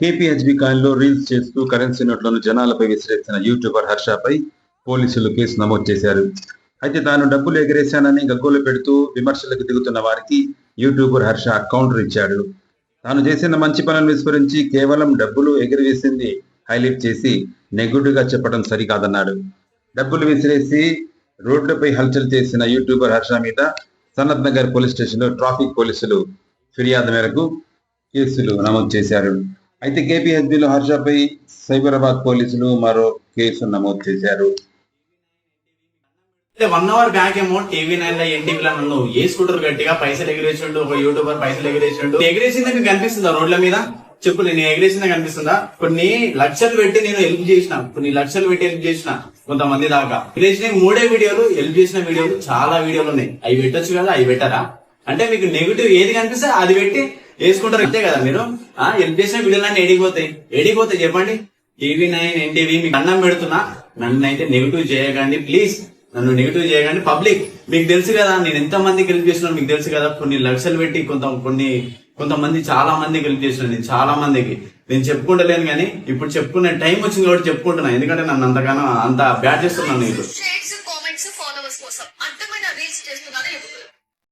KPHB లో reels చేస్తూ currency నోట్లను జనాలపై విసిరేసిన యూట్యూబర్ హర్షపై పోలీసులు కేసు నమోదు చేశారు. అయితే తాను డబ్బులు ఎగరేశానని గగ్గోలు పెడుతూ విమర్శలకు దిగుతున్న వారికి యూట్యూబర్ హర్ష కౌంటర్ ఇచ్చాడు. తాను చేసిన మంచి పనులను విస్మరించి కేవలం డబ్బులు ఎగిరివేసింది హైలైట్ చేసి నెగ్గుడుగా చెప్పడం సరికాదన్నాడు. డబ్బులు విసిరేసి రోడ్లపై హల్చల్ చేసిన యూట్యూబర్ హర్ష మీద సనత్ నగర్ పోలీస్ స్టేషన్లో ట్రాఫిక్ పోలీసులు ఫిర్యాదు మేరకు కేసులు నమోదు చేశారు. అయితే కేపీహెచ్బిలో హర్షపై సైబరాబాద్ పోలీసులు మరో కేసు నమోదు చేశారు. వన్ అవర్ బ్యాక్ ఏమో టీవీ నైన్లో ఎన్టీవీలో నన్ను ఏ స్కూటర్ గట్టిగా పైసలు ఎగిరేసిండు ఒక యూట్యూబర్ పైసలు ఎగిరేసిండు ఎగిరేసింది మీకు కనిపిస్తుందా రోడ్ల మీద? చెప్పు నేను ఎగిరేసిందా కనిపిస్తుందా? కొన్ని లక్షలు పెట్టి నేను హెల్ప్ చేసిన కొన్ని లక్షలు పెట్టి హెల్ప్ చేసిన కొంతమంది దాకా. ఎగిరేసిన మూడే వీడియోలు హెల్ప్ చేసిన వీడియోలు చాలా వీడియోలు ఉన్నాయి. అవి పెట్టొచ్చు కదా అవి పెట్టారా? అంటే మీకు నెగిటివ్ ఏది కనిపిస్తే అది పెట్టి వేసుకుంటారు అంతే కదా మీరు? ఆ హెల్ప్ చేసిన నన్ను ఎడిగిపోతాయి ఎడిగిపోతాయి చెప్పండి. టీవీ నైన్ ఎన్టీవీ మీకు అన్నం పెడుతున్నా. నన్ను అయితే నెగిటివ్ చేయకండి ప్లీజ్ నన్ను నెగిటివ్ చేయకండి. పబ్లిక్ మీకు తెలుసు కదా నేను ఎంత మందికి హెల్ప్ చేస్తున్నాను మీకు తెలుసు కదా. కొన్ని లక్షలు పెట్టి కొంత కొన్ని కొంతమంది చాలా మందికి హెల్ప్ చేస్తున్నాను నేను చాలా మందికి నేను చెప్పుకుంటలేను కానీ ఇప్పుడు చెప్పుకునే టైం వచ్చింది కాబట్టి చెప్పుకుంటున్నాను ఎందుకంటే నన్ను అంతగానో అంత బ్యాట్ చేస్తున్నాను నీకు.